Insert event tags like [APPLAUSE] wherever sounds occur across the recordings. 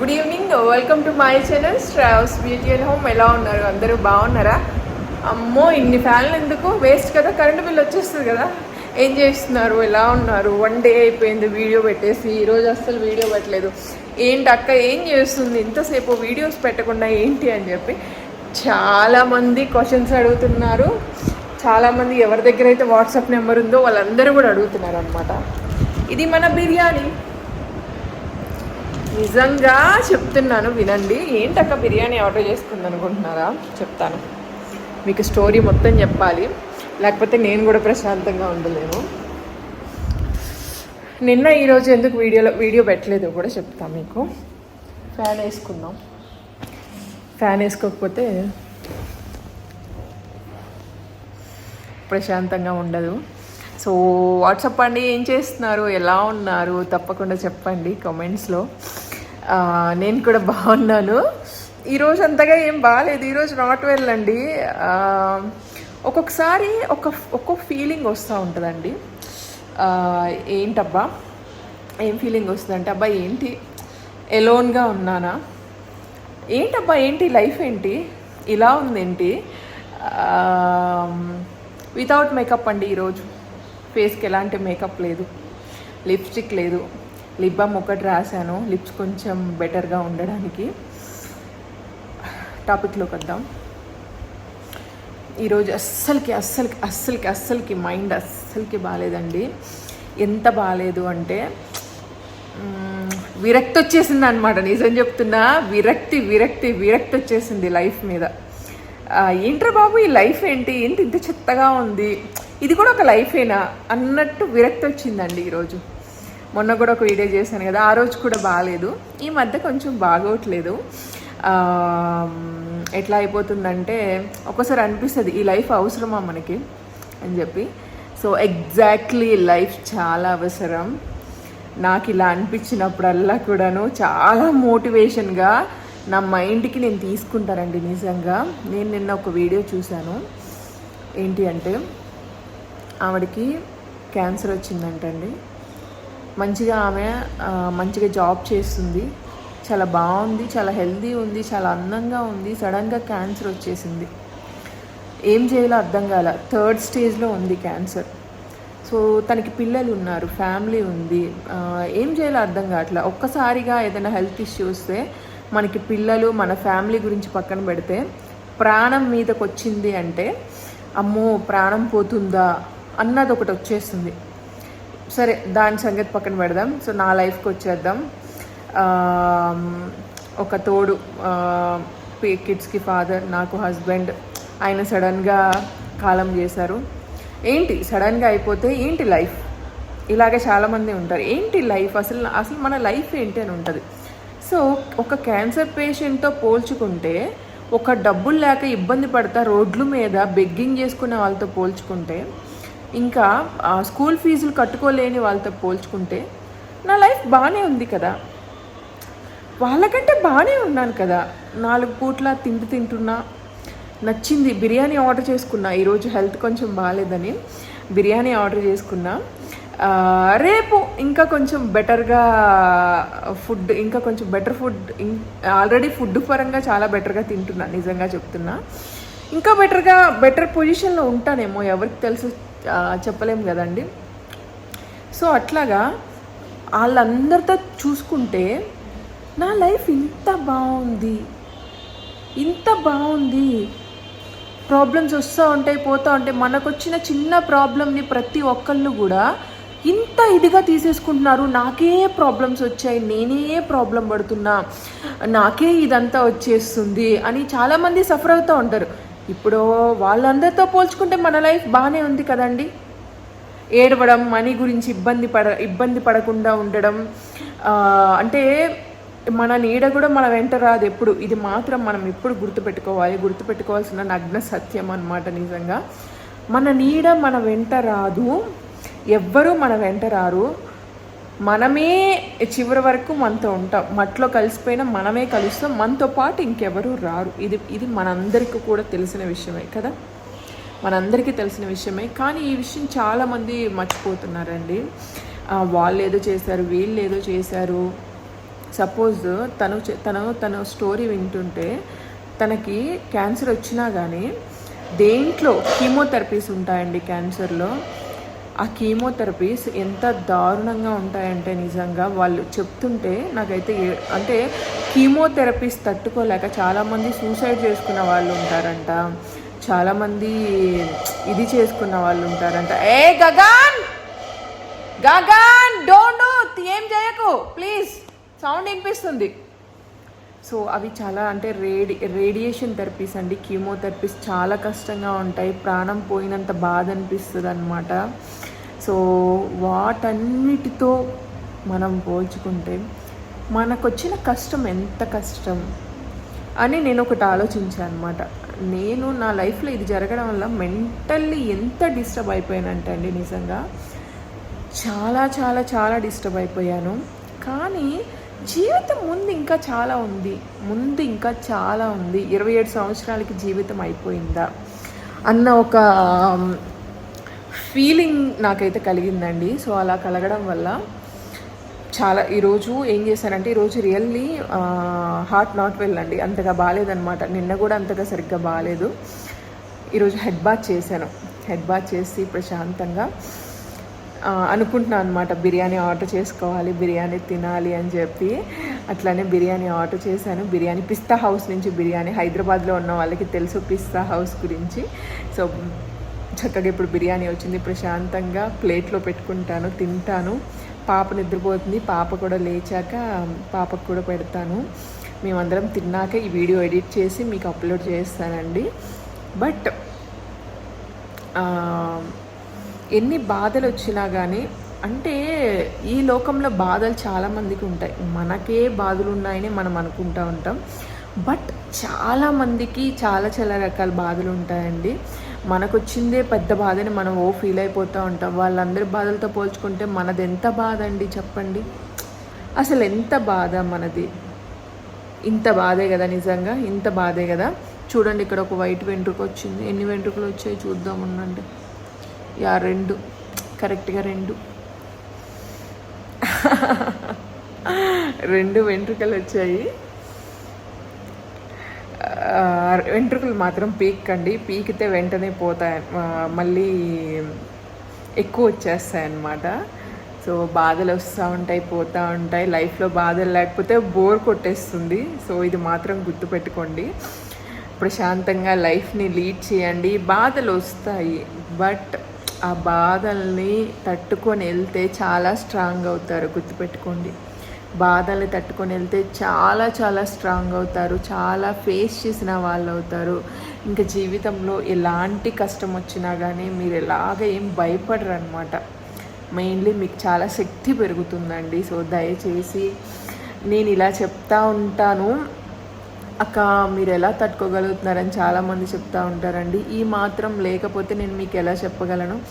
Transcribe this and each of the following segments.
Good evening welcome to my channel స్ట్రావ్స్ beauty and home ఎలా ఉన్నారు? అందరూ బాగున్నారా? అమ్మో ఇన్ని ఫ్యాన్లు ఎందుకు? వేస్ట్ కదా కరెంటు బిల్ వచ్చేస్తుంది కదా. ఏం చేస్తున్నారు? ఎలా ఉన్నారు? వన్ డే అయిపోయింది వీడియో పెట్టేసి. ఈరోజు అస్సలు వీడియో పెట్టలేదు. ఏంటి అక్క ఏం చేస్తుంది? ఇంతసేపు వీడియోస్ పెట్టకుండా ఏంటి అని చెప్పి చాలామంది క్వశ్చన్స్ అడుగుతున్నారు. చాలామంది ఎవరి దగ్గర అయితే వాట్సాప్ నెంబర్ ఉందో వాళ్ళందరూ కూడా అడుగుతున్నారు అనమాట ఇది మన బిర్యానీ. నిజంగా చెప్తున్నాను వినండి. ఏంటక్క బిర్యానీ ఆర్డర్ చేసుకుంది అనుకుంటున్నారా చెప్తాను. మీకు స్టోరీ మొత్తం చెప్పాలి. లేకపోతే నేను కూడా ప్రశాంతంగా ఉండలేను. నిన్న ఈరోజు ఎందుకు వీడియోలో వీడియో పెట్టలేదు కూడా చెప్తాను మీకు. ఫ్యాన్ వేసుకుందాం. ఫ్యాన్ వేసుకోకపోతే ప్రశాంతంగా ఉండదు. సో వాట్సాప్ అండి ఏం చేస్తున్నారు? ఎలా ఉన్నారు? తప్పకుండా చెప్పండి కామెంట్స్లో. నేను కూడా బాగున్నాను. ఈరోజు అంతగా ఏం బాగాలేదు ఈరోజు నాట్ వెల్ అండి. ఒక్కొక్కసారి ఒక ఒక్కొక్క ఫీలింగ్ వస్తూ ఉంటుందండి. ఏంటబ్బా? ఏం ఫీలింగ్ వస్తుందంటే అబ్బా ఏంటి? ఎలోన్గా ఉన్నానా? ఏంటబ్బా ఏంటి? లైఫ్ ఏంటి? ఇలా ఉందేంటి? వితౌట్ మేకప్ అండి ఈరోజు ఫేస్కి ఎలాంటి మేకప్ లేదు లిప్స్టిక్ లేదు. లిప్ బామ్ ఒకటి రాశాను లిప్స్ కొంచెం బెటర్గా ఉండడానికి. టాపిక్లోకి వద్దాం. ఈరోజు అస్సలకి అస్సలకి అస్సలకి అస్సలకి మైండ్ అస్సలకి బాగాలేదండి. ఎంత బాగాలేదు అంటే విరక్తి వచ్చేసింది అనమాట నిజం చెప్తున్నా. విరక్తి విరక్తి విరక్తి వచ్చేసింది లైఫ్ మీద. ఏంట్రా బాబు ఈ లైఫ్ ఏంటి? ఏంటి ఇంత చెత్తగా ఉంది? ఇది కూడా ఒక లైఫేనా అన్నట్టు విరక్తి వచ్చిందండి ఈరోజు. మొన్న కూడా ఒక వీడియో చేశాను కదా ఆ రోజు కూడా బాగాలేదు ఈ మధ్య కొంచెం బాగోట్లేదు. ఎట్లా అయిపోతుందంటే ఒక్కోసారి అనిపిస్తుంది ఈ లైఫ్ అవసరమా మనకి? అని చెప్పి. సో ఎగ్జాక్ట్లీ లైఫ్ చాలా అవసరం. నాకు ఇలా అనిపించినప్పుడల్లా కూడాను చాలా మోటివేషన్గా నా మైండ్కి నేను తీసుకుంటానండి నిజంగా. నేను నిన్న ఒక వీడియో చూశాను. ఏంటి అంటే ఆవిడకి క్యాన్సర్ వచ్చిందంటండి. మంచిగా ఆమె మంచిగా జాబ్ చేస్తుంది. చాలా బాగుంది చాలా హెల్దీ ఉంది చాలా అందంగా ఉంది సడన్గా క్యాన్సర్ వచ్చేసింది. ఏం చేయాలో అర్థం కాల థర్డ్ స్టేజ్లో ఉంది క్యాన్సర్. సో తనకి పిల్లలు ఉన్నారు ఫ్యామిలీ ఉంది ఏం చేయాలో అర్థం కావట్లే. ఒక్కసారిగా ఏదైనా హెల్త్ ఇష్యూ వస్తే మనకి పిల్లలు మన ఫ్యామిలీ గురించి పక్కన పెడితే ప్రాణం మీదకి వచ్చింది అంటే అమ్మో ప్రాణం పోతుందా? అన్నది ఒకటి వచ్చేస్తుంది. సరే దాని సంగతి పక్కన పెడదాం. సో నా లైఫ్కి వచ్చేద్దాం. ఒక తోడు కిడ్స్కి ఫాదర్ నాకు హస్బెండ్ ఆయన సడన్గా కాలం చేశారు. ఏంటి? సడన్గా అయిపోతే ఏంటి లైఫ్? ఇలాగే చాలామంది ఉంటారు. ఏంటి లైఫ్? అసలు అసలు మన లైఫ్ ఏంటి అని ఉంటుంది. సో ఒక క్యాన్సర్ పేషెంట్తో పోల్చుకుంటే ఒక డబ్బులు లేక ఇబ్బంది పడతా రోడ్ల మీద బెగ్గింగ్ చేసుకునే వాళ్ళతో పోల్చుకుంటే ఇంకా స్కూల్ ఫీజులు కట్టుకోలేని వాళ్ళతో పోల్చుకుంటే నా లైఫ్ బాగానే ఉంది కదా. వాళ్ళకంటే బాగానే ఉన్నాను కదా. నాలుగు పూట్ల తిండి తింటున్నా. నచ్చింది బిర్యానీ ఆర్డర్ చేసుకున్నా. ఈరోజు హెల్త్ కొంచెం బాగాలేదని బిర్యానీ ఆర్డర్ చేసుకున్నా. రేపు ఇంకా కొంచెం బెటర్గా ఫుడ్ ఇంకా కొంచెం బెటర్ ఫుడ్ ఆల్రెడీ ఫుడ్ పరంగా చాలా బెటర్గా తింటున్నా నిజంగా చెప్తున్నా. ఇంకా బెటర్గా బెటర్ పొజిషన్లో ఉంటానేమో ఎవరికి తెలుసు చెప్పలేము చెప్పలేం కదండి. సో అట్లాగా వాళ్ళందరితో చూసుకుంటే నా లైఫ్ ఇంత బాగుంది. ఇంత బాగుంది. ప్రాబ్లమ్స్ వస్తూ ఉంటాయి పోతూ ఉంటాయి. మనకు వచ్చిన చిన్న ప్రాబ్లమ్ని ప్రతి ఒక్కళ్ళు కూడా ఇంత ఇదిగా తీసేసుకుంటున్నారు. నాకే ప్రాబ్లమ్స్ వచ్చాయి నేనే ప్రాబ్లం పడుతున్నా నాకే ఇదంతా వచ్చేస్తుంది అని చాలామంది సఫర్ అవుతూ ఉంటారు. ఇప్పుడు వాళ్ళందరితో పోల్చుకుంటే మన లైఫ్ బాగానే ఉంది కదండి. ఏడవడం మనీ గురించి ఇబ్బంది పడ ఇబ్బంది పడకుండా ఉండడం అంటే మన నీడ కూడా మన వెంట రాదు ఎప్పుడు. ఇది మాత్రం మనం ఎప్పుడు గుర్తుపెట్టుకోవాలి. గుర్తుపెట్టుకోవాల్సిన నగ్న సత్యం అనమాట నిజంగా. మన నీడ మన వెంట రాదు. ఎవ్వరూ మన వెంట రారు. మనమే చివరి వరకు మనతో ఉంటాం. మట్లో కలిసిపోయినా మనమే కలుస్తాం. మనతో పాటు ఇంకెవరూ రారు. ఇది ఇది మనందరికీ కూడా తెలిసిన విషయమే కదా? మనందరికీ తెలిసిన విషయమే. కానీ ఈ విషయం చాలామంది మర్చిపోతున్నారండి. వాళ్ళు ఏదో చేశారు వీళ్ళు ఏదో చేశారు. సపోజ్ తను తను తను తన స్టోరీ వింటుంటే తనకి క్యాన్సర్ వచ్చినా కానీ దేంట్లో కీమోథెరపీస్ ఉంటాయండి క్యాన్సర్లో. ఆ కీమోథెరపీస్ ఎంత దారుణంగా ఉంటాయంటే నిజంగా వాళ్ళు చెప్తుంటే నాకైతే అంటే కీమోథెరపీస్ తట్టుకోలేక చాలామంది సూసైడ్ చేసుకున్న వాళ్ళు ఉంటారంట. చాలామంది ఇది చేసుకున్న వాళ్ళు ఉంటారంట. ఏ గగాన్! గగాన్ డోంట్ ఏం చేయకు? ప్లీజ్ సౌండ్ వినిపిస్తుంది. సో అవి చాలా అంటే రేడి రేడియేషన్ థెరపీస్ అండి. కీమోథెరపీస్ చాలా కష్టంగా ఉంటాయి. ప్రాణం పోయినంత బాధ అనిపిస్తుంది అనమాట సో వాటన్నిటితో మనం పోల్చుకుంటే మనకు వచ్చిన కష్టం ఎంత కష్టం అని నేను ఒకటి ఆలోచించాను అనమాట నేను నా లైఫ్లో ఇది జరగడం వల్ల మెంటల్లీ ఎంత డిస్టర్బ్ అయిపోయానంటే అండి నిజంగా చాలా చాలా చాలా డిస్టర్బ్ అయిపోయాను. కానీ జీవితం ముందు ఇంకా చాలా ఉంది. ముందు ఇంకా చాలా ఉంది. ఇరవై ఏడు సంవత్సరాలకి జీవితం అయిపోయిందా అన్న ఒక ఫీలింగ్ నాకైతే కలిగిందండి. సో అలా కలగడం వల్ల చాలా ఈరోజు ఏం చేశానంటే ఈరోజు రియల్లీ హార్ట్ నాట్ వెల్ అండి. అంతగా బాగాలేదనమాట నిన్న కూడా అంతగా సరిగ్గా బాగాలేదు. ఈరోజు హెడ్ బాత్ చేశాను. హెడ్ బాత్ చేసి ప్రశాంతంగా అనుకుంటున్నాను అనమాట బిర్యానీ ఆర్డర్ చేసుకోవాలి బిర్యానీ తినాలి అని చెప్పి. అట్లానే బిర్యానీ ఆర్డర్ చేశాను. బిర్యానీ పిస్తా హౌస్ నుంచి బిర్యానీ. హైదరాబాద్లో ఉన్న వాళ్ళకి తెలుసు పిస్తా హౌస్ గురించి. సో చక్కగా ఇప్పుడు బిర్యానీ వచ్చింది. ప్రశాంతంగా ప్లేట్లో పెట్టుకుంటాను తింటాను. పాప నిద్రపోతుంది. పాప కూడా లేచాక పాపకు కూడా పెడతాను. మేమందరం తిన్నాక ఈ వీడియో ఎడిట్ చేసి మీకు అప్లోడ్ చేస్తానండి. బట్ ఎన్ని బాధలు వచ్చినా కానీ అంటే ఈ లోకంలో బాధలు చాలామందికి ఉంటాయి. మనకే బాధలు ఉన్నాయని మనం అనుకుంటూ ఉంటాం. బట్ చాలామందికి చాలా చాలా రకాల బాధలు ఉంటాయండి. మనకొచ్చిందే పెద్ద బాధని మనం ఓ ఫీల్ అయిపోతూ ఉంటాం. వాళ్ళందరి బాధలతో పోల్చుకుంటే మనది ఎంత బాధ అండి చెప్పండి? అసలు ఎంత బాధ మనది? ఇంత బాధే కదా నిజంగా ఇంత బాధే కదా. చూడండి ఇక్కడ ఒక వైట్ వెంట్రుక వచ్చింది ఎన్ని వెంట్రుకలు వచ్చాయి చూద్దాం ఉండండి. యా రెండు. కరెక్ట్గా రెండు. [LAUGHS] రెండు వెంట్రుకలు వచ్చాయి వెంట్రుకలు మాత్రం పీక్కండి. పీకితే వెంటనే పోతాయి. మళ్ళీ ఎక్కువ వచ్చేస్తాయి అన్నమాట సో బాధలు వస్తూ ఉంటాయి పోతూ ఉంటాయి. లైఫ్లో బాధలు లేకపోతే బోర్ కొట్టేస్తుంది. సో ఇది మాత్రం గుర్తుపెట్టుకోండి. ప్రశాంతంగా లైఫ్ని లీడ్ చేయండి. బాధలు వస్తాయి. బట్ ఆ బాధల్ని తట్టుకొని వెళ్తే చాలా స్ట్రాంగ్ అవుతారు. గుర్తుపెట్టుకోండి. బాధల్ని తట్టుకొని వెళ్తే చాలా చాలా స్ట్రాంగ్ అవుతారు. చాలా ఫేస్ చేసిన వాళ్ళు అవుతారు. ఇంకా జీవితంలో ఎలాంటి కష్టం వచ్చినా కానీ మీరు ఎలాగ ఏం భయపడరు అనమాట మెయిన్లీ మీకు చాలా శక్తి పెరుగుతుందండి. సో దయచేసి నేను ఇలా చెప్తా ఉంటాను. అక్క మీరు ఎలా తట్టుకోగలుగుతున్నారని చాలామంది చెప్తా ఉంటారండి. ఈ మాత్రం లేకపోతే నేను మీకు ఎలా చెప్పగలను?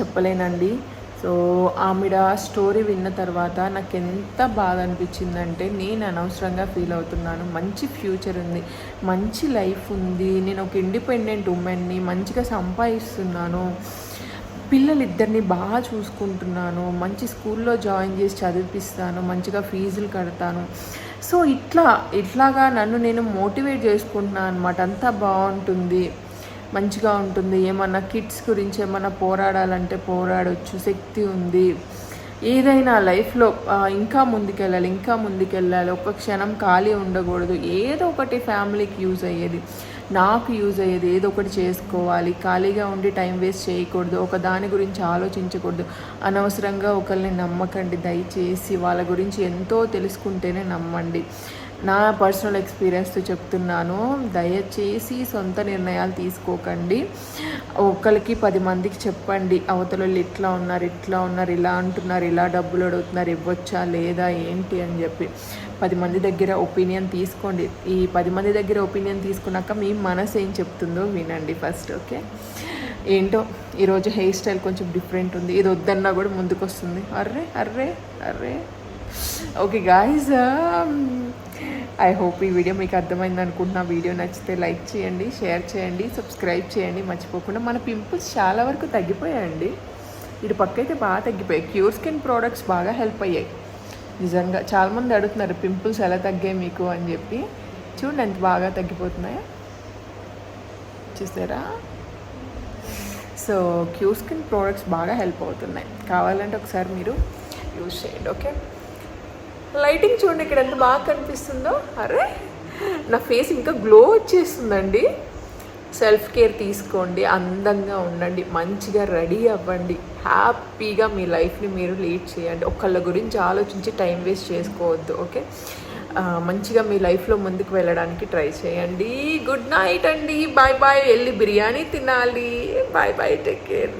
చెప్పలేనండి. సో ఆవిడ స్టోరీ విన్న తర్వాత నాకు ఎంత బాధ అనిపించిందంటే నేను అనవసరంగా ఫీల్ అవుతున్నాను. మంచి ఫ్యూచర్ ఉంది. మంచి లైఫ్ ఉంది. నేను ఒక ఇండిపెండెంట్ ఉమెన్ని. మంచిగా సంపాదిస్తున్నాను. పిల్లలిద్దరిని బాగా చూసుకుంటున్నాను. మంచి స్కూల్లో జాయిన్ చేసి చదివిపిస్తాను. మంచిగా ఫీజులు కడతాను. సో ఇట్లా ఇట్లాగా నన్ను నేను మోటివేట్ చేసుకుంటున్నాను అనమాట అంతా బాగుంటుంది. మంచిగా ఉంటుంది. ఏమన్నా కిడ్స్ గురించి ఏమన్నా పోరాడాలంటే పోరాడొచ్చు. శక్తి ఉంది. ఏదైనా లైఫ్లో ఇంకా ముందుకెళ్ళాలి ఇంకా ముందుకెళ్ళాలి. ఒక్క క్షణం ఖాళీ ఉండకూడదు. ఏదో ఒకటి ఫ్యామిలీకి యూజ్ అయ్యేది. నాకు యూజ్ అయ్యేది. ఏదో ఒకటి చేసుకోవాలి. ఖాళీగా ఉండి టైం వేస్ట్ చేయకూడదు. ఒక దాని గురించి ఆలోచించకూడదు. అనవసరంగా ఒకరిని నమ్మకండి. దయచేసి వాళ్ళ గురించి ఎంతో తెలుసుకుంటేనే నమ్మండి. నా పర్సనల్ ఎక్స్పీరియన్స్తో చెప్తున్నాను. దయచేసి సొంత నిర్ణయాలు తీసుకోకండి. ఒకరికి పది మందికి చెప్పండి. అవతల వాళ్ళు ఇట్లా ఉన్నారు ఇట్లా ఉన్నారు ఇలా అంటున్నారు ఇలా డబ్బులు అడుగుతున్నారు ఇవ్వచ్చా లేదా ఏంటి అని చెప్పి. పది మంది దగ్గర ఒపీనియన్ తీసుకోండి. ఈ పది మంది దగ్గర ఒపీనియన్ తీసుకున్నాక మీ మనసు ఏం చెప్తుందో వినండి ఫస్ట్ ఓకే ఏంటో ఈరోజు హెయిర్ స్టైల్ కొంచెం డిఫరెంట్ ఉంది. ఇది వద్దన్నా కూడా ముందుకు వస్తుంది అర్రే అర్రే అర్రే. ఓకే గాయస్ ఐ హోప్ ఈ వీడియో మీకు అర్థమైంది అనుకుంటున్నా. వీడియో నచ్చితే లైక్ చేయండి షేర్ చేయండి సబ్స్క్రైబ్ చేయండి. మర్చిపోకుండా మన పింపుల్స్ చాలా వరకు తగ్గిపోయాయండి. ఇటు పక్క అయితే బాగా తగ్గిపోయాయి. క్యూర్ స్కిన్ ప్రోడక్ట్స్ బాగా హెల్ప్ అయ్యాయి. నిజంగా చాలామంది అడుగుతున్నారు పింపుల్స్ ఎలా తగ్గాయి మీకు? అని చెప్పి. చూడండి ఎంత బాగా తగ్గిపోతున్నాయో. చూసారా? సో క్యూర్ స్కిన్ ప్రోడక్ట్స్ బాగా హెల్ప్ అవుతున్నాయి. కావాలంటే ఒకసారి మీరు యూజ్ చేయండి ఓకే లైటింగ్ చూడండి ఇక్కడ ఎంత బాగా కనిపిస్తుందో. అరే నా ఫేస్ ఇంకా గ్లో వచ్చేస్తుందండి. సెల్ఫ్ కేర్ తీసుకోండి అందంగా ఉండండి మంచిగా రెడీ అవ్వండి హ్యాపీగా మీ లైఫ్ని మీరు లీడ్ చేయండి. ఒకళ్ళ గురించి ఆలోచించి టైం వేస్ట్ చేసుకోవద్దు ఓకే? మంచిగా మీ లైఫ్లో ముందుకు వెళ్ళడానికి ట్రై చేయండి. గుడ్ నైట్ అండి. Bye bye. వెళ్ళి బిర్యానీ తినాలి. Bye bye. Take care.